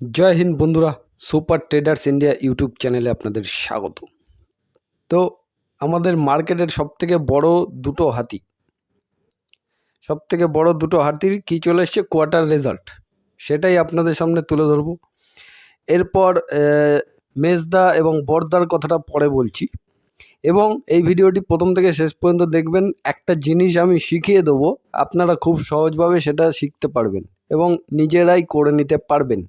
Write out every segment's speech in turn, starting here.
জয় হিন্দ বন্ধুরা, super traders India YouTube চ্যানেলে আপনাদের স্বাগত। তো আমাদের মার্কেটের সবথেকে বড় দুটো হাতি। সবথেকে বড় দুটো হাতির কী চলে এসছে? Quarter result. সেটাই আপনাদের সামনে তুলে ধরবো। এরপর মেজদা এবং বর্দার কথাটা পরে বলছি। এবং এই ভিডিওটি প্রথম থেকে শেষ পর্যন্ত দেখবেন। একটা জিনিস আমি শিখিয়ে দেবো। আপনারা খুব সহজভাবে সেটা শিখতে পারবেন এবং নিজেরাই করে নিতে পারবেন।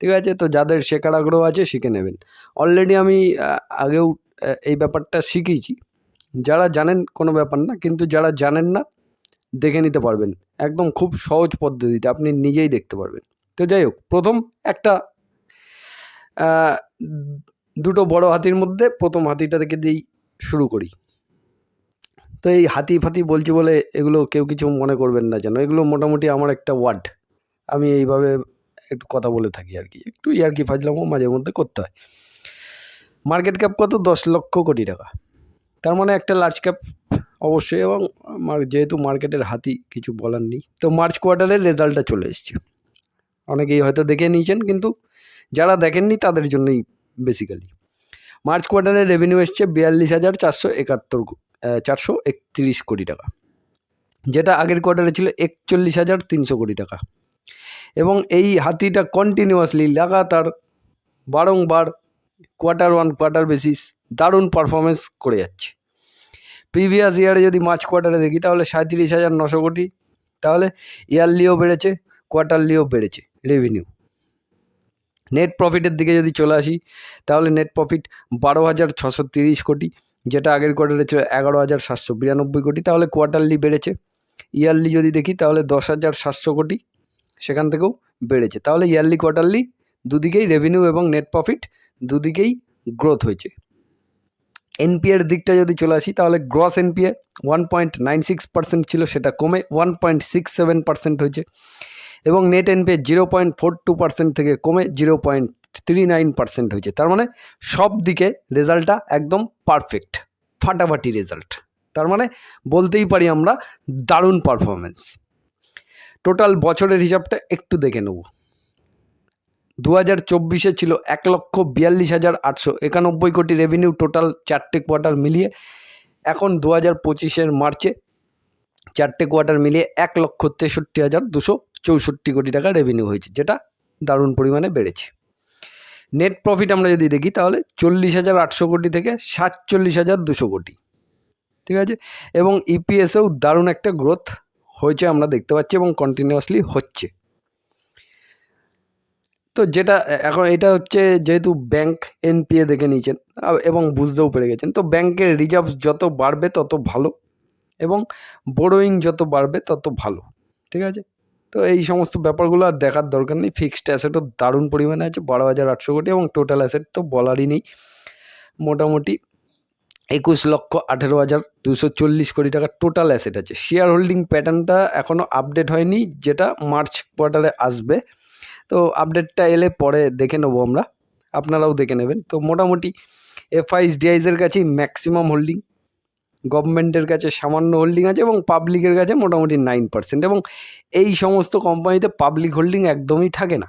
ঠিক আছে? তো যাদের শেখার আগ্রহ আছে শিখে নেবেন। অলরেডি আমি আগেও এই ব্যাপারটা শিখিয়েছি। যারা জানেন কোনো ব্যাপার না, কিন্তু যারা জানেন না, দেখে নিতে পারবেন। একদম খুব সহজ পদ্ধতিতে আপনি নিজেই দেখতে পারবেন। তো যাই হোক, প্রথম একটা দুটো বড় হাতির মধ্যে প্রথম হাতিটা থেকে দিয়েই শুরু করি। তো এই হাতি ফাতি বলছি বলে এগুলো কেউ কিছু মনে করবেন না যেন। এগুলো মোটামুটি আমার একটা ওয়ার্ড। আমি এইভাবে একটু কথা বলে থাকি আর কি। একটু ইয়ার্কি ফাজলামও মাঝে মধ্যে করতে হয়। মার্কেট ক্যাপ কত? দশ লক্ষ কোটি টাকা। তার মানে একটা লার্জ ক্যাপ অবশ্যই এবং যেহেতু মার্কেটের হাতি কিছু বলার নেই, তো মার্চ কোয়ার্টারের রেজাল্টটা চলে এসছে। অনেকেই হয়তো দেখে নিয়েছেন, কিন্তু যারা দেখেননি তাদের জন্যই বেসিক্যালি মার্চ কোয়ার্টারে রেভিনিউ এসছে বিয়াল্লিশ হাজার চারশো একাত্তর চারশো একত্রিশ কোটি টাকা। যেটা আগের কোয়ার্টারে ছিল একচল্লিশ হাজার তিনশো কোটি টাকা। এবং এই হাতিটা কন্টিনিউয়াসলি লাগাতার বারংবার কোয়ার্টার ওয়ান কোয়ার্টার বেসিস দারুণ পারফরমেন্স করে যাচ্ছে। প্রিভিয়াস ইয়ারে যদি মার্চ কোয়ার্টারে দেখি, তাহলে সাঁত্রিশ হাজার নশো কোটি, তাহলে ইয়ারলিও বেড়েছে কোয়ার্টারলিও বেড়েছে রেভিনিউ নেট প্রফিটের দিকে যদি চলে আসি, তাহলে নেট প্রফিট বারো হাজার ছশো তিরিশ কোটি, যেটা আগের কোয়ার্টারে ছিল এগারো হাজার সাতশো বিরানব্বই কোটি, তাহলে কোয়ার্টারলি বেড়েছে। ইয়ারলি যদি দেখি, তাহলে দশ হাজার সাতশো কোটি সেখান থেকেও বেড়েছে। তাহলে ইয়ারলি কোয়ার্টারলি দুদিকেই রেভিনিউ এবং নেট প্রফিট দুদিকেই গ্রোথ হয়েছে। এনপিএর দিকটা যদি চলে আসি, তাহলে gross NPA one point nine six percent ছিল, সেটা কমে one point six seven percent হয়েছে এবং net NPA zero point four two percent থেকে কমে zero point three nine percent হয়েছে। তার মানে সব দিকে রেজাল্টটা একদম পারফেক্ট ফাটাফাটি রেজাল্ট তার মানে বলতেই পারি আমরা দারুণ পারফরমেন্স টোটাল বছরের হিসাবটা একটু দেখে নেব। দু হাজার চব্বিশে ছিল এক লক্ষ বিয়াল্লিশ হাজার আটশো একানব্বই কোটি রেভিনিউ টোটাল চারটে কোয়ার্টার মিলিয়ে। এখন দু হাজার পঁচিশের মার্চে চারটে কোয়ার্টার মিলিয়ে এক লক্ষ তেষট্টি হাজার দুশো চৌষট্টি কোটি টাকা রেভিনিউ হয়েছে, যেটা দারুণ পরিমাণে বেড়েছে। নেট প্রফিট আমরা যদি দেখি, তাহলে চল্লিশ হাজার আটশো কোটি থেকে সাতচল্লিশ হাজার দুশো কোটি। ঠিক আছে? এবং ইপিএসেও দারুণ একটা গ্রোথ হয়েছে, আমরা দেখতে পাচ্ছি এবং কন্টিনিউয়াসলি হচ্ছে। তো যেটা, এখন এটা হচ্ছে যেহেতু ব্যাংক এনপিএ দেখে নিয়েছেন এবং বুঝতেও পেরে গেছেন, তো ব্যাংকের রিজার্ভ যত বাড়বে তত ভালো এবং বোরোয়িং যত বাড়বে তত ভালো, ঠিক আছে? তো এই সমস্ত ব্যাপারগুলো আর দেখার দরকার নেই ফিক্সড অ্যাসেটও দারুণ পরিমাণে আছে, বারো হাজার আটশো কোটি এবং টোটাল অ্যাসেট তো বলারই নেই। মোটামুটি একুশ লক্ষ আঠেরো হাজার দুশো চল্লিশ কোটি টাকার টোটাল অ্যাসেট আছে। শেয়ার হোল্ডিং প্যাটার্নটা এখনও আপডেট হয়নি, যেটা মার্চ কোয়ার্টারে আসবে। তো আপডেটটা এলে পরে দেখে নেব আমরা, আপনারাও দেখে নেবেন। তো মোটামুটি এফআইস ডিআইসের কাছেই ম্যাক্সিমাম হোল্ডিং গভর্নমেন্টের কাছে সামান্য হোল্ডিং আছে এবং পাবলিকের কাছে মোটামুটি নাইন পার্সেন্ট এবং এই সমস্ত কোম্পানিতে পাবলিক হোল্ডিং একদমই থাকে না।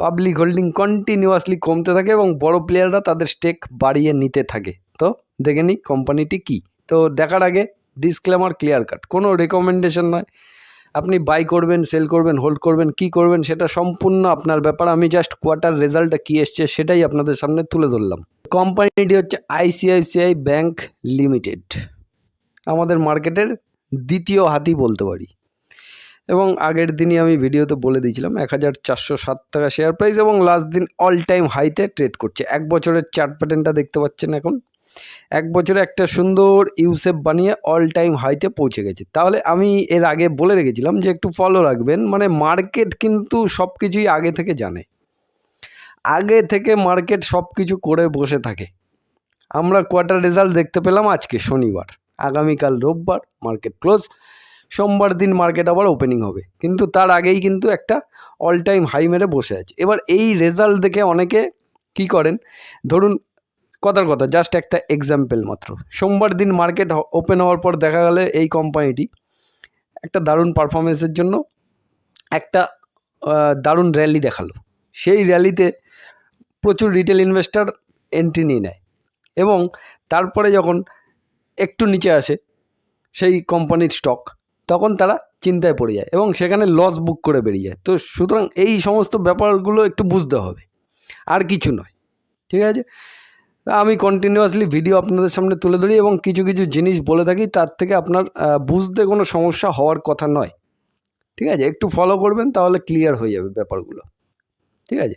পাবলিক হোল্ডিং কন্টিনিউয়াসলি কমতে থাকে এবং বড় প্লেয়াররা তাদের স্টেক বাড়িয়ে নিতে থাকে। তো দেখে নিই কোম্পানিটি কী। তো দেখার আগে ডিসক্লেমার ক্লিয়ার কাট কোনো রেকমেন্ডেশন নয়। আপনি বাই করবেন সেল করবেন হোল্ড করবেন, কি করবেন সেটা সম্পূর্ণ আপনার ব্যাপার। আমি জাস্ট কোয়ার্টার রেজাল্টটা কী এসছে সেটাই আপনাদের সামনে তুলে ধরলাম। কোম্পানিটি হচ্ছে আইসিআইসিআই ব্যাংক লিমিটেড আমাদের মার্কেটের দ্বিতীয় হাতি বলতে পারি। এবং আগের দিনই আমি ভিডিওতে বলে দিয়েছিলাম, এক হাজার চারশো সাত টাকা শেয়ার প্রাইস এবং লাস্ট দিন অল টাইম হাইতে ট্রেড করছে। এক বছরের চার্ট প্যাটার্নটা দেখতে পাচ্ছেন এখন। এক বছরে একটা সুন্দর ইউসেপ বানিয়ে অল টাইম হাইতে পৌঁছে গেছে। তাহলে আমি এর আগে বলে রেখেছিলাম যে একটু ফলো রাখবেন মানে মার্কেট কিন্তু সব কিছুই আগে থেকে জানে। আগে থেকে মার্কেট সব কিছু করে বসে থাকে। আমরা কোয়ার্টার রেজাল্ট দেখতে পেলাম আজকে শনিবার। আগামীকাল রোববার মার্কেট ক্লোজ সোমবার দিন মার্কেট আবার ওপেনিং হবে। কিন্তু তার আগেই কিন্তু একটা অল টাইম হাই মেরে বসে আছে। এবার এই রেজাল্ট দেখে অনেকে কি করেন? ধরুন কথার কথা জাস্ট একটা এক্সাম্পল মাত্র। সোমবার দিন মার্কেট ওপেন হওয়ার পর দেখা গেল এই কোম্পানিটি একটা দারুণ পারফরমেন্সের জন্য একটা দারুণ র্যালি দেখাল। সেই র্যালিতে প্রচুর রিটেল ইনভেস্টার এন্ট্রি নিয়ে নেয় এবং তারপরে যখন একটু নিচে আসে সেই কোম্পানির স্টক তখন তারা চিন্তায় পড়ে যায় এবং সেখানে লস বুক করে বেরিয়ে যায়। তো সুতরাং এই সমস্ত ব্যাপারগুলো একটু বুঝতে হবে। আর কিছু নয়। ঠিক আছে? আমি কন্টিনিউয়াসলি ভিডিও আপনাদের সামনে তুলে ধরি এবং কিছু কিছু জিনিস বলে থাকি, তার থেকে আপনার বুঝতে কোনো সমস্যা হওয়ার কথা নয়। ঠিক আছে? একটু ফলো করবেন, তাহলে ক্লিয়ার হয়ে যাবে ব্যাপারগুলো। ঠিক আছে?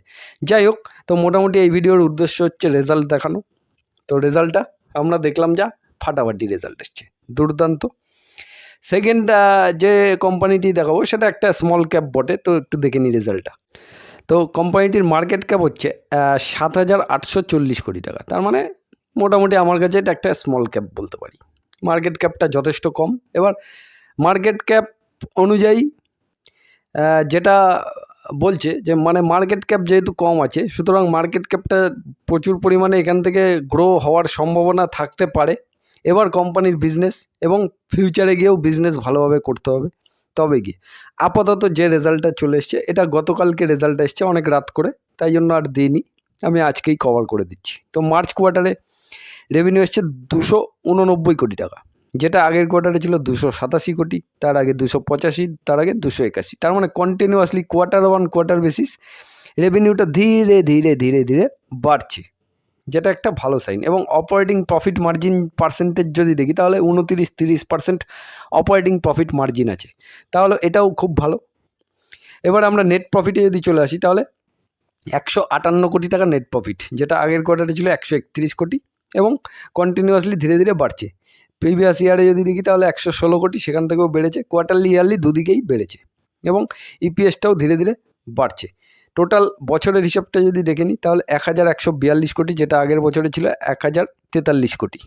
যাই হোক, তো মোটামুটি এই ভিডিওর উদ্দেশ্য হচ্ছে রেজাল্ট দেখানো। তো রেজাল্টটা আমরা দেখলাম যা, ফাটাফাটি রেজাল্ট এসছে। দুর্দান্ত। সেকেন্ড যে কোম্পানিটি দেখাবো, সেটা একটা স্মল ক্যাপ বটে, তো একটু দেখে নিই রেজাল্টটা তো কোম্পানিটির মার্কেট ক্যাপ হচ্ছে সাত হাজার আটশো চল্লিশ কোটি টাকা। তার মানে মোটামুটি আমার কাছে এটা একটা স্মল ক্যাপ বলতে পারি। মার্কেট ক্যাপটা যথেষ্ট কম। এবার মার্কেট ক্যাপ অনুযায়ী যেটা বলছে যে মানে মার্কেট ক্যাপ যেহেতু কম আছে, সুতরাং মার্কেট ক্যাপটা প্রচুর পরিমাণে এখান থেকে গ্রো হওয়ার সম্ভাবনা থাকতে পারে। এবার কোম্পানির বিজনেস এবং ফিউচারে গিয়েও বিজনেস ভালোভাবে করতে হবে। তবে গিয়ে। আপাতত যে রেজাল্টটা চলে এসছে, এটা গতকালকে রেজাল্ট এসছে অনেক রাত করে, তাই জন্য আর দিইনি। আমি আজকেই কভার করে দিচ্ছি। তো মার্চ কোয়ার্টারে রেভিনিউ এসছে দুশো উননব্বই কোটি টাকা, যেটা আগের কোয়ার্টারে ছিল দুশো সাতাশি কোটি, তার আগে দুশো পঁচাশি, তার আগে দুশো একাশি। তার মানে continuously quarter on quarter basis রেভিনিউটা ধীরে ধীরে ধীরে ধীরে বাড়ছে। যেটা একটা ভালো সাইন এবং অপারেটিং প্রফিট মার্জিন পার্সেন্টেজ যদি দেখি, তাহলে উনতিরিশ, তিরিশ পার্সেন্ট অপারেটিং প্রফিট মার্জিন আছে। তাহলে এটাও খুব ভালো। এবার আমরা নেট প্রফিটে যদি চলে আসি, তাহলে একশো আটান্ন কোটি টাকা নেট প্রফিট যেটা আগের কোয়ার্টারে ছিল একশো একত্রিশ কোটি এবং কন্টিনিউয়াসলি ধীরে ধীরে বাড়ছে। প্রিভিয়াস ইয়ারে যদি দেখি, তাহলে একশো ষোলো কোটি, সেখান থেকেও বেড়েছে। কোয়ার্টারলি ইয়ারলি দুদিকেই বেড়েছে এবং ইপিএসটাও ধীরে ধীরে বাড়ছে। টোটাল বছরের হিসাবটা যদি দেখে নিই, তাহলে এক হাজার একশো বিয়াল্লিশ কোটি, যেটা আগের বছরে ছিল এক হাজার তেতাল্লিশ কোটি।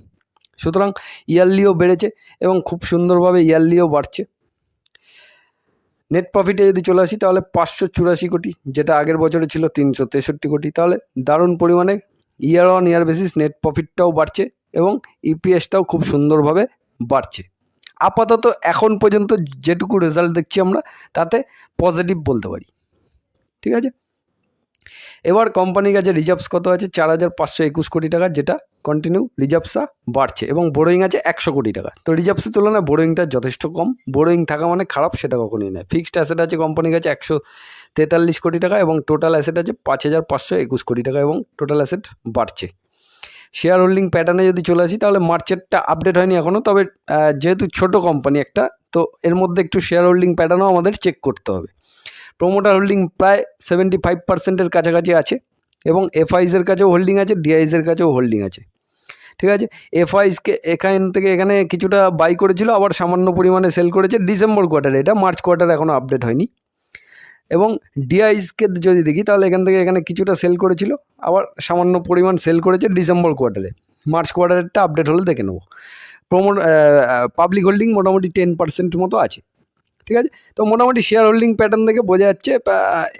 সুতরাং ইয়ারলিও বেড়েছে এবং খুব সুন্দরভাবে ইয়ারলিও বাড়ছে। নেট প্রফিটে যদি চলে আসি, তাহলে পাঁচশো চুরাশি কোটি, যেটা আগের বছরে ছিল তিনশো তেষট্টি কোটি। তাহলে দারুণ পরিমাণে year on year basis net প্রফিটটাও বাড়ছে এবং ইপিএসটাও খুব সুন্দরভাবে বাড়ছে। আপাতত এখন পর্যন্ত যেটুকু রেজাল্ট দেখছি আমরা, তাতে পজিটিভ বলতে পারি। ঠিক আছে? এবার কোম্পানির কাছে রিজার্ভস কত আছে? চার হাজার পাঁচশো একুশ কোটি টাকা, যেটা কন্টিনিউ রিজার্ভসটা বাড়ছে এবং বোরোয়িং আছে একশো কোটি টাকা। তো রিজার্ভসের তুলনায় বোরোয়িংটা যথেষ্ট কম। বোরোয়িং থাকা মানে খারাপ, সেটা কখনোই নয়। ফিক্সড অ্যাসেট আছে কোম্পানির কাছে একশো তেতাল্লিশ কোটি টাকা এবং টোটাল অ্যাসেট আছে পাঁচ হাজার পাঁচশো একুশ কোটি টাকা এবং টোটাল অ্যাসেট বাড়ছে। শেয়ার হোল্ডিং প্যাটার্নে যদি চলে আসি, তাহলে মার্চেটটা আপডেট হয়নি এখনও তবে যেহেতু ছোট কোম্পানি একটা, তো এর মধ্যে একটু শেয়ার হোল্ডিং প্যাটার্নও আমাদের চেক করতে হবে। প্রোমোটার হোল্ডিং প্রায় সেভেন্টি ফাইভ পার্সেন্টের কাছাকাছি আছে এবং এফআইসের কাছেও হোল্ডিং আছে ডিআইসের কাছেও হোল্ডিং আছে। ঠিক আছে? এফআইসকে এখান থেকে এখানে কিছুটা বাই করেছিল, আবার সামান্য পরিমাণে সেল করেছে। ডিসেম্বর কোয়ার্টারে এটা মার্চ কোয়ার্টার এখনও আপডেট হয়নি। এবং ডিআইসকে যদি দেখি, তাহলে এখান থেকে এখানে কিছুটা সেল করেছিল, আবার সামান্য পরিমাণ সেল করেছে ডিসেম্বর কোয়ার্টারে মার্চ কোয়ার্টারেরটা আপডেট হলে দেখে নেব। প্রোমো পাবলিক হোল্ডিং মোটামুটি টেন পার্সেন্ট মতো আছে। ঠিক আছে? তো মোটামুটি শেয়ার হোল্ডিং প্যাটার্ন থেকে বোঝা যাচ্ছে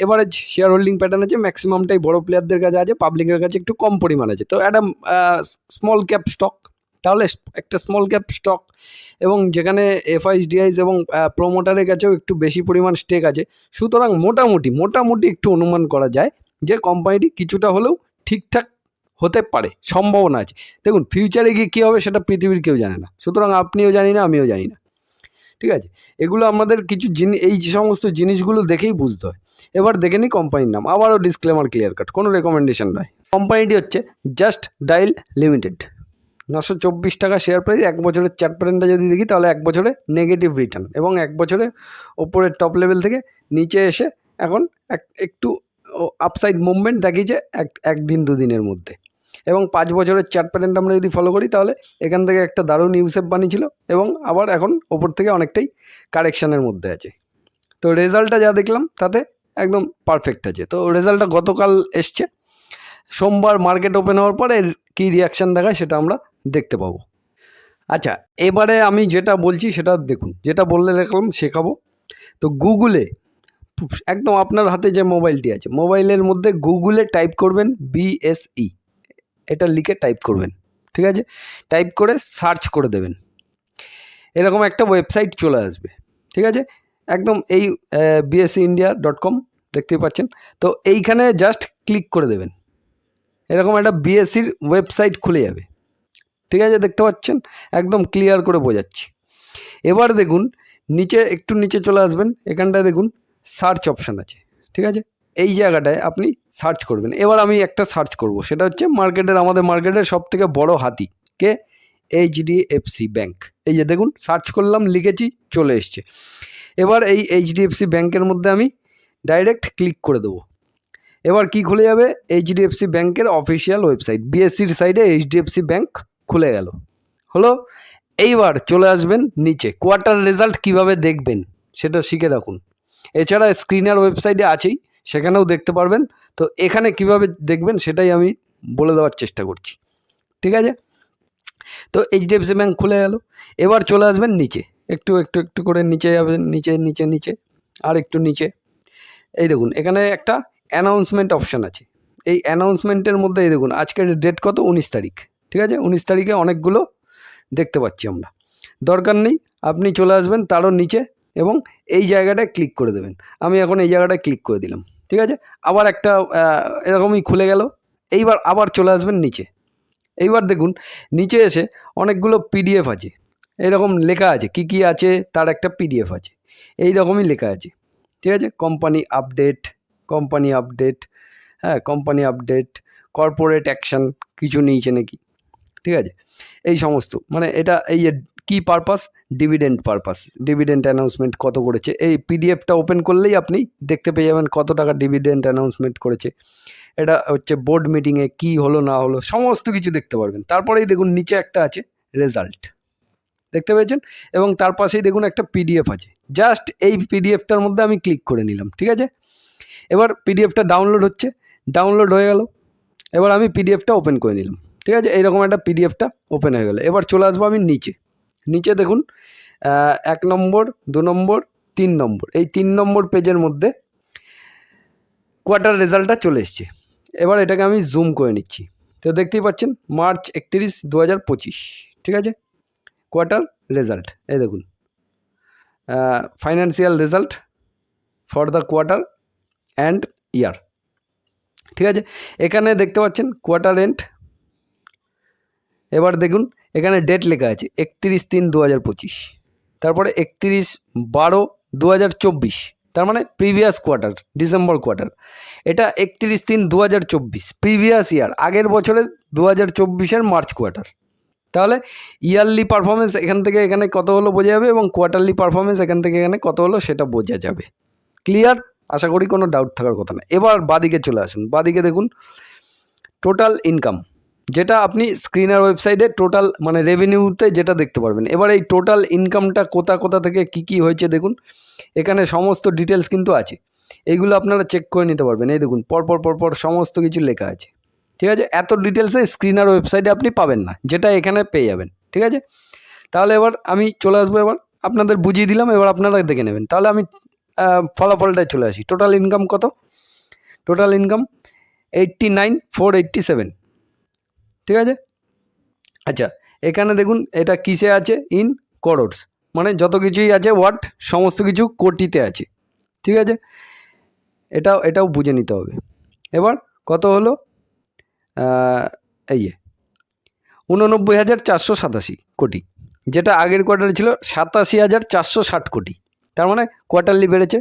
এভারেজ শেয়ার হোল্ডিং প্যাটার্ন আছে ম্যাক্সিমামটাই বড় প্লেয়ারদের কাছে আছে পাবলিকের কাছে একটু কম পরিমাণ আছে। তো একটা স্মল ক্যাপ স্টক তাহলে একটা স্মল ক্যাপ স্টক এবং যেখানে এফআইস ডিআইস এবং প্রোমোটারের কাছেও একটু বেশি পরিমাণ স্টেক আছে, সুতরাং মোটামুটি মোটামুটি একটু অনুমান করা যায় যে কোম্পানিটি কিছুটা হলেও ঠিকঠাক হতে পারে, সম্ভাবনা আছে। দেখুন ফিউচারে গিয়ে কী হবে সেটা পৃথিবীর কেউ জানে না, সুতরাং আপনিও জানি না, আমিও জানি না। ঠিক আছে? এগুলো আমাদের কিছু জিনিস এই সমস্ত জিনিসগুলো দেখেই বুঝতে হয়। এবার দেখে নিই কোম্পানির নাম। আবারও ডিসক্লেমার ক্লিয়ার কাট কোনো রেকমেন্ডেশন নয়। কোম্পানিটি হচ্ছে জাস্ট ডাইল লিমিটেড নশো চব্বিশ টাকা শেয়ার প্রাইস এক বছরের চার্ট প্যাটার্নটা যদি দেখি, তাহলে এক বছরে নেগেটিভ রিটার্ন এবং এক বছরে ওপরের টপ লেভেল থেকে নিচে এসে এখন এক, একটু আপসাইড মুভমেন্ট দেখিয়েছে এক, একদিন দুদিনের মধ্যে। এবং পাঁচ বছরের চার্ট প্যাটার্নটা আমরা যদি ফলো করি, তাহলে এখান থেকে একটা দারুণ ইউসেপ বানিয়েছিল এবং আবার এখন ওপর থেকে অনেকটাই কারেকশানের মধ্যে আছে। তো রেজাল্টটা যা দেখলাম, তাতে একদম পারফেক্ট আছে। তো রেজাল্টটা গতকাল এসছে। সোমবার মার্কেট ওপেন হওয়ার পরে কী রিয়াকশান দেখায় সেটা আমরা দেখতে পাবো। আচ্ছা এবারে আমি যেটা বলছি সেটা দেখুন, যেটা বললে দেখলাম শেখাবো। তো গুগলে, একদম আপনার হাতে যে মোবাইলটি আছে মোবাইলের মধ্যে গুগলে টাইপ করবেন বিএসই এটা লিখে টাইপ করবেন, ঠিক আছে? টাইপ করে সার্চ করে দেবেন। এরকম একটা ওয়েবসাইট চলে আসবে, ঠিক আছে? একদম এই বিএসসি ইন্ডিয়া ডট কম দেখতেই পাচ্ছেন। তো এইখানে জাস্ট ক্লিক করে দেবেন। এরকম একটা বিএসসির ওয়েবসাইট খুলে যাবে, ঠিক আছে? দেখতে পাচ্ছেন? একদম ক্লিয়ার করে বোঝাচ্ছি। এবার দেখুন, নিচে, একটু নিচে চলে আসবেন। এখানটায় দেখুন সার্চ অপশান আছে, ঠিক আছে? এই জায়গাটায় আপনি সার্চ করবেন। এবার আমি একটা সার্চ করব। সেটা হচ্ছে মার্কেটের আমাদের মার্কেটের সব থেকে বড় হাতি কে? এইচডিএফসি ব্যাংক এই যে দেখুন সার্চ করলাম, লিখেছি, চলে এসছে। এবার এই এইচডিএফসি ব্যাংকের মধ্যে আমি ডাইরেক্ট ক্লিক করে দেবো। এবার কি খুলে যাবে? এইচডিএফসি ব্যাংকের অফিসিয়াল ওয়েবসাইট বিএসসির সাইডে এইচডিএফসি ব্যাংক খুলে গেল। হলো? এইবার চলে আসবেন নিচে। কোয়ার্টার রেজাল্ট কীভাবে দেখবেন? সেটা শিখে রাখুন। এছাড়া স্ক্রিনার ওয়েবসাইটে আছেই। সেখানেও দেখতে পারবেন। তো এখানে কীভাবে দেখবেন সেটাই আমি বলে দেওয়ার চেষ্টা করছি। ঠিক আছে? তো এইচডিএফসি ব্যাঙ্ক খুলে গেল। এবার চলে আসবেন নিচে। একটু একটু একটু করে নিচে যাবেন। নিচে নিচে নিচে। আর একটু নিচে। এই দেখুন, এখানে একটা অ্যানাউন্সমেন্ট অপশান আছে। এই অ্যানাউন্সমেন্টের মধ্যে এই দেখুন, আজকের ডেট কত? উনিশ তারিখ। ঠিক আছে? উনিশ তারিখে অনেকগুলো দেখতে পাচ্ছি আমরা। দরকার নেই, আপনি চলে আসবেন, তারও নিচে এবং এই জায়গাটায় ক্লিক করে দেবেন। আমি এখন এই জায়গাটায় ক্লিক করে দিলাম। ঠিক আছে? আবার একটা এরকমই খুলে গেল। এইবার আবার চলে আসবেন নিচে। এইবার দেখুন, নিচে এসে অনেকগুলো পিডিএফ আছে। এরকম লেখা আছে। কি কি আছে? তার একটা পিডিএফ আছে। এই রকমই লেখা আছে। ঠিক আছে? কোম্পানি আপডেট কোম্পানি আপডেট হ্যাঁ কোম্পানি আপডেট কর্পোরেট অ্যাকশন কিছু নিয়েছে নাকি? ঠিক আছে? এই সমস্ত। মানে এটা, এই কী purpose dividend purpose dividend announcement কত করেছে? এই পিডিএফটা ওপেন করলেই আপনি দেখতে পেয়ে যাবেন কত টাকা ডিভিডেন্ড অ্যানাউন্সমেন্ট করেছে। এটা হচ্ছে বোর্ড মিটিংয়ে কী হলো, না হলো, সমস্ত কিছু দেখতে পারবেন। তারপরেই দেখুন, নিচে একটা আছে রেজাল্ট দেখতে পেয়েছেন? এবং তার পাশেই দেখুন একটা পিডিএফ আছে। জাস্ট এই পিডিএফটার মধ্যে আমি ক্লিক করে নিলাম, ঠিক আছে? এবার পিডিএফটা ডাউনলোড হচ্ছে। ডাউনলোড হয়ে গেল। এবার আমি পিডিএফটা ওপেন করে নিলাম। ঠিক আছে? এইরকম একটা পিডিএফটা ওপেন হয়ে গেলো। এবার চলে আসব আমি নিচে। নিচে দেখুন এক নম্বর, দু নম্বর, তিন নম্বর। এই তিন নম্বর পেজের মধ্যে কোয়ার্টার রেজাল্টটা চলে এসছে। এবার এটাকে আমি জুম করে নিচ্ছি। তো দেখতেই পাচ্ছেন মার্চ একত্রিশ দু হাজার পঁচিশ। ঠিক আছে? কোয়ার্টার রেজাল্ট এই দেখুন financial result for the quarter and year ঠিক আছে? এখানে দেখতে পাচ্ছেন কোয়ার্টার এন্ড এবার দেখুন এখানে ডেট লেখা আছে একত্রিশ তিন দু হাজার পঁচিশ। তারপরে একত্রিশ বারো দু হাজার চব্বিশ। তার মানে প্রিভিয়াস কোয়ার্টার ডিসেম্বর কোয়ার্টার এটা একত্রিশ তিন দু হাজার চব্বিশ প্রিভিয়াস ইয়ার আগের বছরের দু হাজার চব্বিশের মার্চ কোয়ার্টার তাহলে ইয়ারলি পারফরমেন্স এখান থেকে এখানে কত হলো বোঝা যাবে এবং কোয়ার্টারলি পারফরমেন্স এখান থেকে এখানে কত হলো সেটা বোঝা যাবে। ক্লিয়ার আশা করি কোনো ডাউট থাকার কথা না। এবার বাদিকে চলে আসুন। বাদিকে দেখুন টোটাল ইনকাম যেটা আপনি স্ক্রিনার ওয়েবসাইটে টোটাল মানে রেভিনিউতে যেটা দেখতে পারবেন। এবার এই টোটাল ইনকামটা কোথা কোথা থেকে কি কি হয়েছে দেখুন। এখানে সমস্ত ডিটেলস কিন্তু আছে। এইগুলো আপনারা চেক করে নিতে পারবেন। এই দেখুন পরপর পরপর সমস্ত কিছু লেখা আছে। ঠিক আছে? এত ডিটেলসে স্ক্রিনার ওয়েবসাইটে আপনি পাবেন না, যেটা এখানে পেয়ে যাবেন। ঠিক আছে? তাহলে এবার আমি চলে আসব এবার। আপনাদের বুঝিয়ে দিলাম, এবার আপনারা দেখে নেবেন। তাহলে আমি ফলাফলটায় চলে আসি। টোটাল ইনকাম কত? Total income eighty nine four eighty seven ঠিক আছে? আচ্ছা এখানে দেখুন এটা কিসে আছে? ইন করোডস মানে যত কিছুই আছে ওয়াট সমস্ত কিছু কোটিতে আছে। ঠিক আছে? এটাও এটাও বুঝে নিতে হবে। এবার কত হলো? এই উননব্বই হাজার চারশো সাতাশি কোটি, যেটা আগের কোয়ার্টারে ছিল সাতাশি হাজার চারশো ষাট কোটি, তার মানে কোয়ার্টারলি বেড়েছে।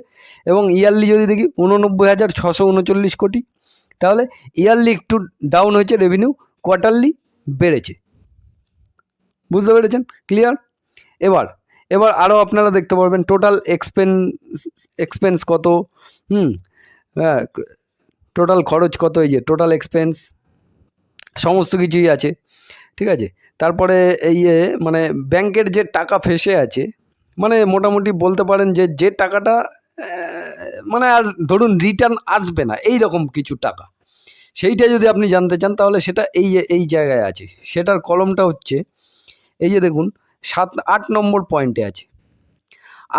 এবং ইয়ারলি যদি দেখি উননব্বই হাজার ছশো উনচল্লিশ কোটি, তাহলে ইয়ারলি একটু ডাউন হয়েছে রেভিনিউ কোয়ার্টারলি বেড়েছে। বুঝতে পেরেছেন? ক্লিয়ার এবার এবার আরও আপনারা দেখতে পারবেন টোটাল এক্সপেন্স এক্সপেন্স কত, হুম? হ্যাঁ টোটাল খরচ কত, এই যে টোটাল এক্সপেন্স সমস্ত কিছুই আছে, ঠিক আছে? তারপরে এই মানে ব্যাংকের যে টাকা ফেসে আছে মানে মোটামুটি বলতে পারেন যে যে টাকাটা মানে আর ধরুন রিটার্ন আসবে না এই রকম কিছু টাকা। সেইটা যদি আপনি জানতে চান, তাহলে সেটা এই এই জায়গায় আছে। সেটার কলমটা হচ্ছে, এই যে দেখুন, সাত, আট নম্বর পয়েন্টে আছে।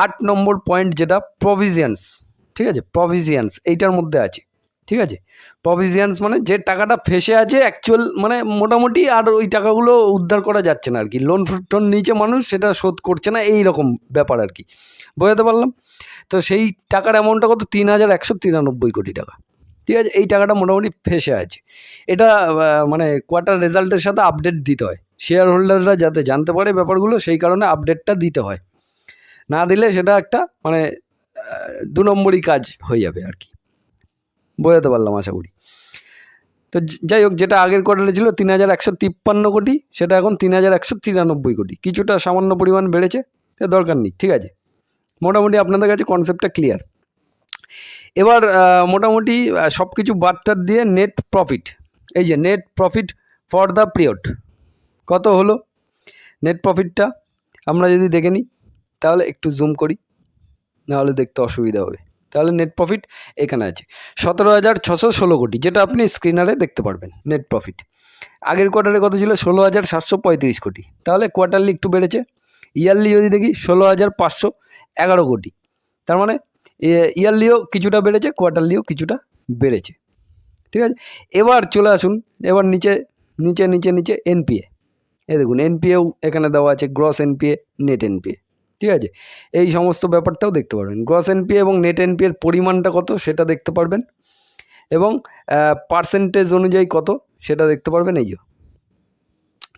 আট নম্বর পয়েন্ট যেটা প্রভিজিয়ান্স ঠিক আছে? প্রভিজিয়ান্স এইটার মধ্যে আছে, ঠিক আছে? প্রভিজিয়ান্স মানে যে টাকাটা ফেসে আছে অ্যাকচুয়াল মানে মোটামুটি আর ওই টাকাগুলো উদ্ধার করা যাচ্ছে না আর কি। লোন টোন নিচে মানুষ, সেটা শোধ করছে না, এই রকম ব্যাপার আর কি। বোঝাতে পারলাম? তো সেই টাকার অ্যামাউন্টটা কত? তিন হাজার একশো তিরানব্বই কোটি টাকা। ঠিক আছে, এই টাকাটা মোটামুটি ফেসে আছে। এটা মানে কোয়ার্টার রেজাল্টের সাথে আপডেট দিতে হয়। শেয়ার হোল্ডাররা যাতে জানতে পারে ব্যাপারগুলো, সেই কারণে আপডেটটা দিতে হয়। না দিলে সেটা একটা মানে দু নম্বরই কাজ হয়ে যাবে আর কি। বোঝাতে পারলাম, আশা করি। তো যাই হোক, যেটা আগের কোয়ার্টারে ছিল তিন হাজার একশো তিপ্পান্ন কোটি, সেটা এখন তিন হাজার একশো তিরানব্বই কোটি। কিছুটা সামান্য পরিমাণ বেড়েছে দরকার নেই, ঠিক আছে। মোটামুটি আপনাদের কাছে কনসেপ্টটা ক্লিয়ার এবার মোটামুটি সব কিছু বাদটার দিয়ে নেট প্রফিট এই যে net profit for the period কত হলো নেট প্রফিটটা আমরা যদি দেখে নিই, তাহলে একটু জুম করি, নাহলে দেখতে অসুবিধা হবে। তাহলে নেট প্রফিট এখানে আছে। সতেরো হাজার ছশো ষোলো কোটি, যেটা আপনি স্ক্রিনারে দেখতে পারবেন নেট প্রফিট আগের কোয়ার্টারে কত ছিল? ষোলো হাজার সাতশো পঁয়ত্রিশ কোটি। তাহলে কোয়ার্টারলি একটু বেড়েছে। ইয়ারলি যদি দেখি, ষোলো হাজার পাঁচশো এগারো কোটি। তার মানে ইয়ারলিও কিছুটা বেড়েছে কোয়ার্টারলিও কিছুটা বেড়েছে। ঠিক আছে? এবার চলে আসুন, এবার নিচে নিচে নিচে নিচে এনপিএ এ দেখুন এনপিএও এখানে দেওয়া আছে গ্রস এনপিএ নেট এনপিএ ঠিক আছে? এই সমস্ত ব্যাপারটাও দেখতে পারবেন। গ্রস এনপিএ এবং নেট এনপিএর পরিমাণটা কত সেটা দেখতে পারবেন। এবং পার্সেন্টেজ অনুযায়ী কত সেটা দেখতে পারবেন, এই যে।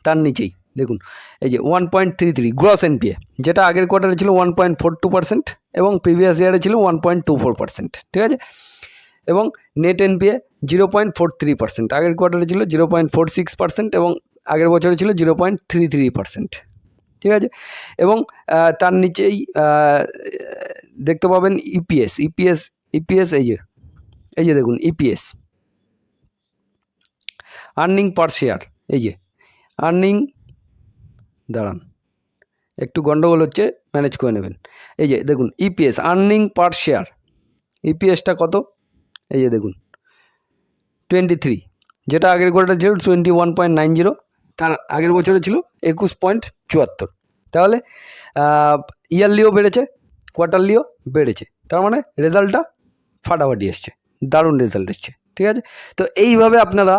তার নিচেই। দেখুন, এই যে one point three three gross NPA যেটা আগের কোয়ার্টারে ছিল one point four two percent এবং প্রিভিয়াস ইয়ারে ছিল one point two four percent ঠিক আছে? এবং net NPA zero point four three percent আগের কোয়ার্টারে ছিল zero point four six percent এবং আগের বছরে ছিল zero point three three percent ঠিক আছে? এবং তার নিচেই দেখতে পাবেন ইপিএস ইপিএস ইপিএস এই যে এই যে দেখুন ইপিএস আর্নিং পার শেয়ার এই যে আর্নিং দাঁড়ান। একটু গন্ডগোল হচ্ছে ম্যানেজ করে নেবেন। এই যে, দেখুন ইপিএস আর্নিং পার শেয়ার ইপিএসটা কত? এই যে, দেখুন টোয়েন্টি থ্রি যেটা আগের কোয়ার্টার ছিল twenty one point nine zero তার আগের বছরে ছিল একুশ পয়েন্ট চুয়াত্তর। তাহলে ইয়ারলিও বেড়েছে কোয়ার্টারলিও বেড়েছে। তার মানে রেজাল্টটা ফাটাফাটি এসছে, দারুণ রেজাল্ট এসছে, ঠিক আছে? তো এইভাবে আপনারা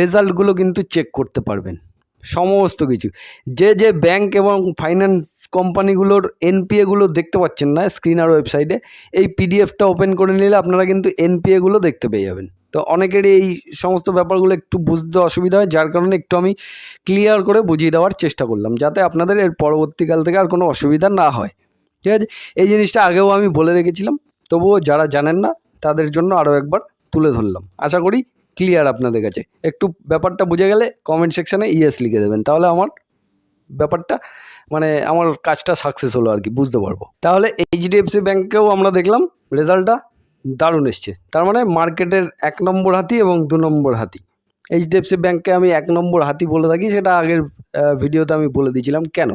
রেজাল্টগুলো কিন্তু চেক করতে পারবেন। সমস্ত কিছু। যে যে ব্যাংক এবং ফাইন্যান্স কোম্পানিগুলোর এনপিএগুলো দেখতে পাচ্ছেন না স্ক্রিন আর ওয়েবসাইটে এই পিডিএফটা ওপেন করে নিলে আপনারা কিন্তু এনপিএগুলো দেখতে পেয়ে যাবেন। তো অনেকেরই এই সমস্ত ব্যাপারগুলো একটু বুঝতে অসুবিধা হয়, যার কারণে একটু আমি ক্লিয়ার করে বুঝিয়ে দেওয়ার চেষ্টা করলাম, যাতে আপনাদের এর পরবর্তীকাল থেকে আর কোনো অসুবিধা না হয়। ঠিক আছে? এই জিনিসটা আগেও আমি বলে রেখেছিলাম, তবুও যারা জানেন না, তাদের জন্য আরও একবার তুলে ধরলাম। আশা করি ক্লিয়ার আপনাদের কাছে। একটু ব্যাপারটা বুঝে গেলে কমেন্ট সেকশানে ইয়েস লিখে দেবেন, তাহলে আমার ব্যাপারটা মানে আমার কাজটা সাকসেস হলো আর কি, বুঝতে পারব। তাহলে এইচডিএফসি ব্যাঙ্কেও আমরা দেখলাম রেজাল্টটা দারুণ এসছে। তার মানে মার্কেটের এক নম্বর হাতি এবং দু নম্বর হাতি। এইচডিএফসি ব্যাংককে আমি এক নম্বর হাতি বলে থাকি, সেটা আগের ভিডিওতে আমি বলে দিয়েছিলাম, কেন?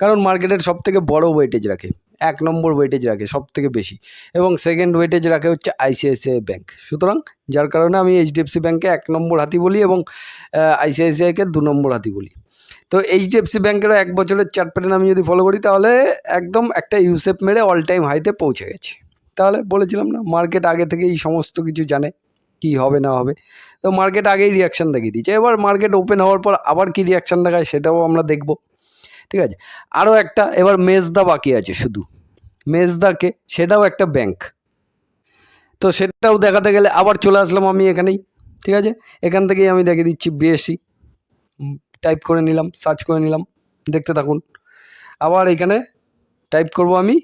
কারণ মার্কেটের সব থেকে বড় ওয়েটেজ রাখে। এক নম্বর ওয়েটেজ রাখে সব থেকে বেশি এবং সেকেন্ড ওয়েটেজ রাখে হচ্ছে আইসিআইসিআই ব্যাংক সুতরাং যার কারণে আমি এইচডিএফসি ব্যাংকে এক নম্বর হাতি বলি এবং আইসিআইসিআইকে দু নম্বর হাতি বলি। তো এইচডিএফসি ব্যাংকেরও এক বছরের চার্ট প্যাটার্ন আমি যদি ফলো করি, তাহলে একদম একটা ইউসেপ মেরে অল টাইম হাইতে পৌঁছে গেছে। তাহলে বলেছিলাম না মার্কেট আগে থেকে এই সমস্ত কিছু জানে কি হবে না হবে। তো মার্কেট আগেই রিয়াকশান দেখিয়ে দিয়েছে। এবার মার্কেট ওপেন হওয়ার পর আবার কি রিয়াকশান দেখায় সেটাও আমরা দেখব। ঠিক আছে? আরও একটা, এবার মেজদা বাকি আছে শুধু। মেজদাকে, সেটাও একটা ব্যাংক তো সেটাও দেখাতে গেলে আবার চলে আসলাম আমি এখানেই, ঠিক আছে? এখান থেকেই আমি দেখে দিচ্ছি বিএসসি টাইপ করে নিলাম সার্চ করে নিলাম, দেখতে থাকুন। আবার এখানে টাইপ করব আমি,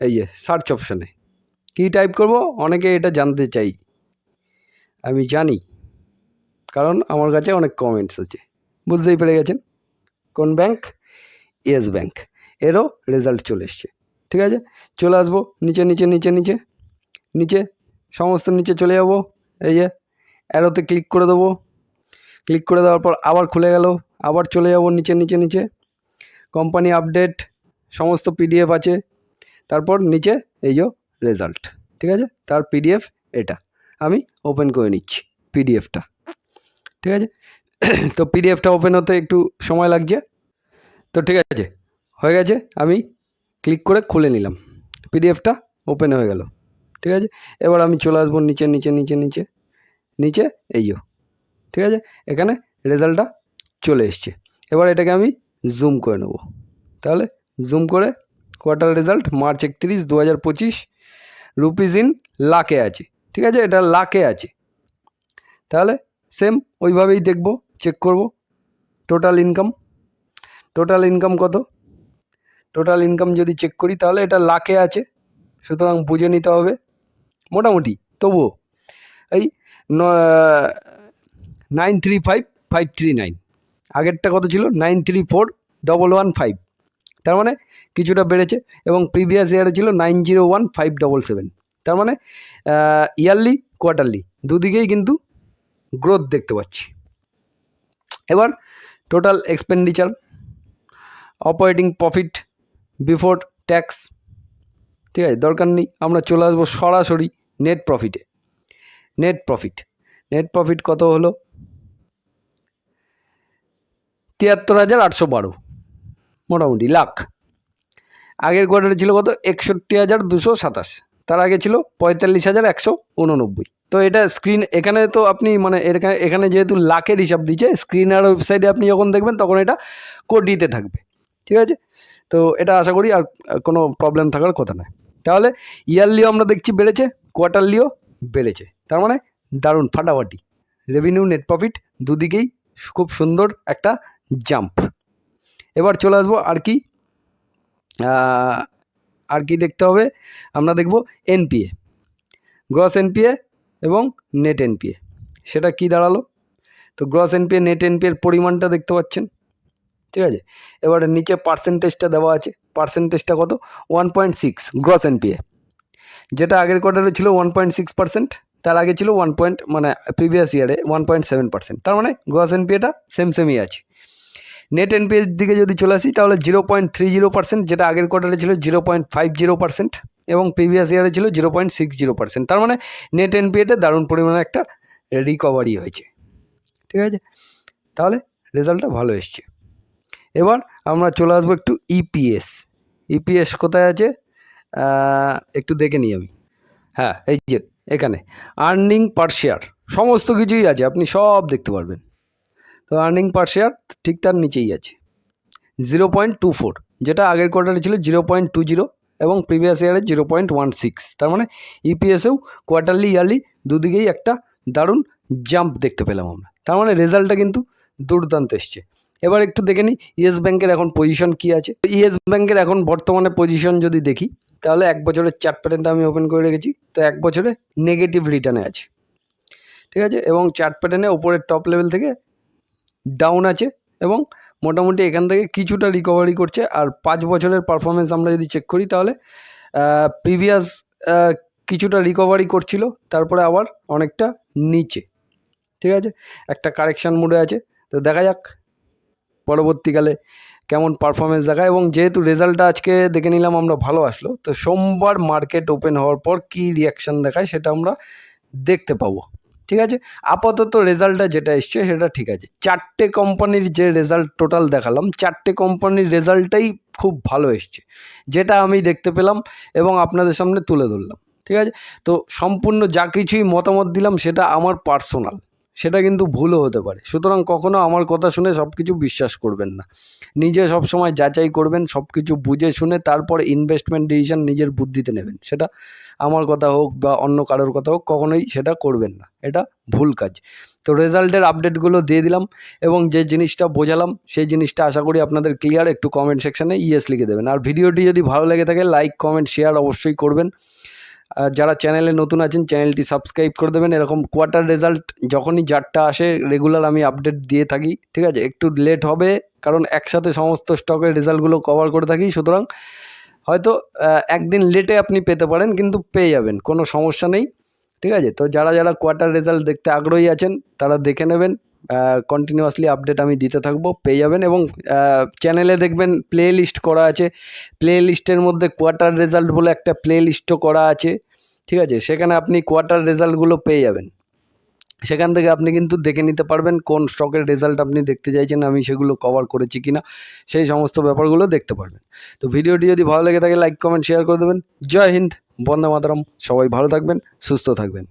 এই যে সার্চ অপশানে কী টাইপ করব? অনেকে এটা জানতে চাই। আমি জানি, কারণ আমার কাছে অনেক কমেন্টস আছে। বুঝতেই পেরে গেছেন? কোন ব্যাংক ইয়েস ব্যাঙ্ক এরও রেজাল্ট চলে এসছে। ঠিক আছে? চলে আসব নিচে নিচে নিচে নিচে। নিচে, সমস্ত নিচে চলে যাব। এই যে অ্যারোতে ক্লিক করে দেবো। ক্লিক করে দেওয়ার পর আবার খুলে গেল। আবার চলে যাব নিচে নিচে নিচে। কোম্পানি আপডেট সমস্ত পিডিএফ আছে। তারপর নিচে এই যে রেজাল্ট ঠিক আছে? তার পিডিএফ এটা। আমি ওপেন করে নিচ্ছি পিডিএফটা ঠিক আছে? তো পিডিএফটা ওপেন হতে একটু সময় লাগছে। তো ঠিক আছে, হয়ে গেছে, আমি ক্লিক করে খুলে নিলাম। পিডিএফটা ওপেন হয়ে গেল। ঠিক আছে, এবার আমি চলে আসব নিচে নিচে নিচে নিচে নিচে, এই যো, ঠিক আছে, এখানে রেজাল্টটা চলে এসছে। এবার এটাকে আমি জুম করে নেব। তাহলে জুম করে কোয়ার্টার রেজাল্ট মার্চ একত্রিশ দু হাজার পঁচিশ রুপিস ইন লাখে আছে। ঠিক আছে, এটা লাখে আছে। তাহলে সেম ওইভাবেই দেখব চেক করব টোটাল ইনকাম টোটাল ইনকাম কত? টোটাল ইনকাম যদি চেক করি, তাহলে এটা লাখে আছে। সুতরাং বুঝে নিতে হবে। মোটামুটি, তবুও। এই nine three five five three nine আগেরটা কত ছিল? Nine three four double one five তার মানে কিছুটা বেড়েছে এবং প্রিভিয়াস ইয়ারে ছিল nine zero one five double seven তার মানে ইয়ারলি কোয়ার্টারলি দুদিকেই কিন্তু গ্রোথ দেখতে পাচ্ছি। এবার total expenditure operating profit before tax ঠিক আছে? দরকার নেই, আমরা চলে আসব সরাসরি নেট প্রফিটে নেট প্রফিট নেট প্রফিট কত হলো? তিয়াত্তর হাজার আটশো বারো, মোটামুটি লাখ। আগের কোয়ার্টারে ছিল কত? একষট্টি হাজার দুশো সাতাশ। তার আগে ছিল পঁয়তাল্লিশ হাজার একশো উননব্বই। তো এটা স্ক্রিন এখানে তো আপনি মানে এখানে এখানে যেহেতু লাখের হিসাব দিচ্ছে স্ক্রিন আর ওয়েবসাইটে আপনি যখন দেখবেন, তখন এটা কোটিতে থাকবে। ঠিক আছে? তো এটা আশা করি আর কোনো প্রবলেম থাকার কথা নয়। তাহলে ইয়ারলিও আমরা দেখছি বেড়েছে কোয়ার্টারলিও বেড়েছে। তার মানে দারুণ, ফাটাফাটি। রেভিনিউ নেট প্রফিট দুদিকেই খুব সুন্দর একটা জাম্প এবার চলে আসব আর কি আর কি দেখতে হবে। আমরা দেখব এনপিএ গ্রস এনপিএ এবং নেট এনপিএ সেটা কি দাঁড়াল? তো গ্রস এনপিএ নেট এনপিএর পরিমাণটা দেখতে পাচ্ছেন। ঠিক আছে? এবারে নিচে পার্সেন্টেজটা দেওয়া আছে। পার্সেন্টেজটা কত? One point six gross NPA যেটা আগের কোয়ার্টারে ছিল ওয়ান পয়েন্ট সিক্স পার্সেন্ট তার আগে ছিল ওয়ান পয়েন্ট মানে প্রিভিয়াস ইয়ারে ওয়ান পয়েন্ট সেভেন পার্সেন্ট তার মানে গ্রস এনপিএটা সেম সেমই আছে। নেট এনপিএর দিকে যদি চলে আসি, তাহলে zero point three zero percent যেটা আগের কোয়ার্টারে ছিল zero point five zero percent এবং প্রিভিয়াস ইয়ারে ছিল zero point six zero percent তার মানে নেট এনপিএতে দারুণ পরিমাণে একটা রিকভারি হয়েছে। ঠিক আছে? তাহলে রেজাল্টটা ভালো এসছে। এবার আমরা চলে আসব একটু ইপিএস ইপিএস কোথায় আছে? একটু দেখে নিই আমি। হ্যাঁ এই যে, এখানে। আর্নিং পার শেয়ার সমস্ত কিছুই আছে, আপনি সব দেখতে পারবেন। তো আর্নিং পার শেয়ার ঠিক তার নিচেই আছে। জিরো পয়েন্ট টু ফোর যেটা আগের কোয়ার্টারে ছিল জিরো পয়েন্ট টু জিরো এবং প্রিভিয়াস ইয়ারে জিরো পয়েন্ট ওয়ান সিক্স তার মানে ইপিএসেও কোয়ার্টারলি ইয়ারলি দুদিকেই একটা দারুণ জাম্প দেখতে পেলাম আমরা। তার মানে রেজাল্টটা কিন্তু দুর্দান্ত এসছে। এবার একটু দেখে নিই, ইয়েস ব্যাংকের এখন পজিশন কী আছে? ইয়েস ব্যাংকের এখন বর্তমানে পজিশন যদি দেখি, তাহলে এক বছরের চার্ট প্যাটার্নটা আমি ওপেন করে রেখেছি। তো এক বছরে নেগেটিভ রিটার্নে আছে। ঠিক আছে? এবং চার্ট প্যাটার্নে ওপরের টপ লেভেল থেকে ডাউন আছে এবং মোটামুটি এখান থেকে কিছুটা রিকভারি করছে। আর পাঁচ বছরের পারফরমেন্স আমরা যদি চেক করি, তাহলে প্রিভিয়াস কিছুটা রিকভারি করছিল, তারপরে আবার অনেকটা নিচে। ঠিক আছে? একটা কারেকশান মুডে আছে। তো দেখা যাক। পরবর্তীকালে কেমন পারফরমেন্স দেখায় এবং যেহেতু রেজাল্টটা আজকে দেখে নিলাম আমরা ভালো আসলো, তো সোমবার মার্কেট ওপেন হওয়ার পর কী রিয়াকশান দেখায় সেটা আমরা দেখতে পাবো, ঠিক আছে? আপাতত রেজাল্টটা যেটা এসছে সেটা ঠিক আছে। চারটে কোম্পানির যে রেজাল্ট টোটাল দেখালাম, চারটে কোম্পানির রেজাল্টটাই খুব ভালো এসছে, যেটা আমি দেখতে পেলাম এবং আপনাদের সামনে তুলে ধরলাম, ঠিক আছে? তো সম্পূর্ণ যা কিছুই মতামত দিলাম সেটা আমার পার্সোনাল সেটা কিন্তু ভুলও হতে পারে। সুতরাং কখনো আমার কথা শুনে সব কিছু বিশ্বাস করবেন না। নিজে সব সময় যাচাই করবেন সব কিছু বুঝে শুনে তারপর ইনভেস্টমেন্ট ডিসিশন নিজের বুদ্ধিতে নেবেন। সেটা আমার কথা হোক বা অন্য কারোর কথা হোক, কখনোই সেটা করবেন না। এটা ভুল কাজ। তো রেজাল্টের আপডেটগুলো দিয়ে দিলাম এবং যে জিনিসটা বোঝালাম, সেই জিনিসটা আশা করি আপনাদের ক্লিয়ার একটু কমেন্ট সেকশানে ইয়েস লিখে দেবেন। আর ভিডিওটি যদি ভালো লেগে থাকে লাইক কমেন্ট শেয়ার অবশ্যই করবেন। আর যারা চ্যানেলে নতুন আছেন, চ্যানেলটি সাবস্ক্রাইব করে দেবেন। এরকম কোয়ার্টার রেজাল্ট যখনই যারটা আসে রেগুলার আমি আপডেট দিয়ে থাকি, ঠিক আছে? একটু লেট হবে, কারণ একসাথে সমস্ত স্টকের রেজাল্টগুলো কভার করে থাকি। সুতরাং, হয়তো একদিন লেটে আপনি পেতে পারেন, কিন্তু পেয়ে যাবেন, কোনো সমস্যা নেই, ঠিক আছে? তো যারা যারা কোয়ার্টার রেজাল্ট দেখতে আগ্রহী আছেন, তারা দেখে নেবেন। কন্টিনিউয়াসলি আপডেট আমি দিতে থাকব, পেয়ে যাবেন এবং চ্যানেলে দেখবেন প্লে লিস্ট করা আছে। প্লে লিস্টের মধ্যে কোয়ার্টার রেজাল্ট বলে একটা প্লে লিস্টও করা আছে, ঠিক আছে? সেখানে আপনি কোয়ার্টার রেজাল্টগুলো পেয়ে যাবেন। সেখান থেকে আপনি কিন্তু দেখে নিতে পারবেন কোন স্টকের রেজাল্ট আপনি দেখতে চাইছেন, আমি সেগুলো কভার করেছি কিনা, সেই সমস্ত ব্যাপারগুলো দেখতে পারবেন। তো ভিডিওটি যদি ভালো লেগে থাকে লাইক কমেন্ট শেয়ার করে দেবেন। জয় হিন্দ, বন্দে মাতারাম। সবাই ভালো থাকবেন, সুস্থ থাকবেন।